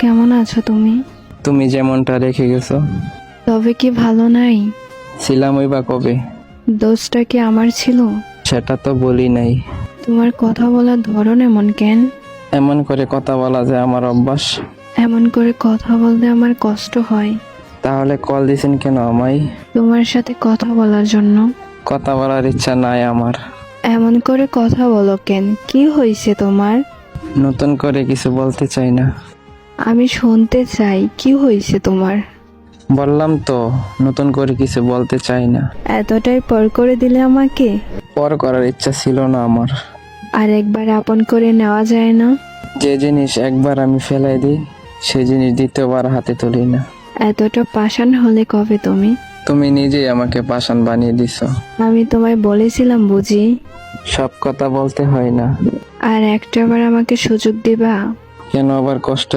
কেমন আছো তুমি? তুমি যেমনটা রেখে গেছো। তবে কি ভালো নাই? ছিলাম ওই বা কবে? দোষটা কি আমার ছিল? সেটা তো বলি নাই। তোমার কথা বলার ধরন এমন কেন? এমন করে কথা বলা যায় আমার অভ্যাস। এমন করে কথা বলতে আমার কষ্ট হয়। তাহলে কল দিছেন কেন আমায়? তোমার সাথে কথা বলার জন্য। কথা বলার ইচ্ছা নাই আমার। এমন করে কথা বলো কেন? কি হয়েছে তোমার? নতুন করে কিছু বলতে চাই না। আমি শুনতে চাই কি হয়েছে তোমার? বললাম তো নতুন করে কিছু বলতে চাই না। এতটাই পর করে দিলে আমাকে? পর করার ইচ্ছা ছিল না আমার। আর একবার আপন করে নেওয়া যায় না? যে জিনিস একবার আমি ফেলাই দিই সেই জিনিস দ্বিতীয়বার হাতে তুলি না। এতটা পাষাণ হলে কবে তুমি? তুমি নিজেই আমাকে পাষাণ বানিয়ে দিছো। আমি তোমায় বলেছিলাম বুঝি? সব কথা বলতে হয় না। আর একটাবার আমাকে সুযোগ দিবা? কেন আবার কষ্ট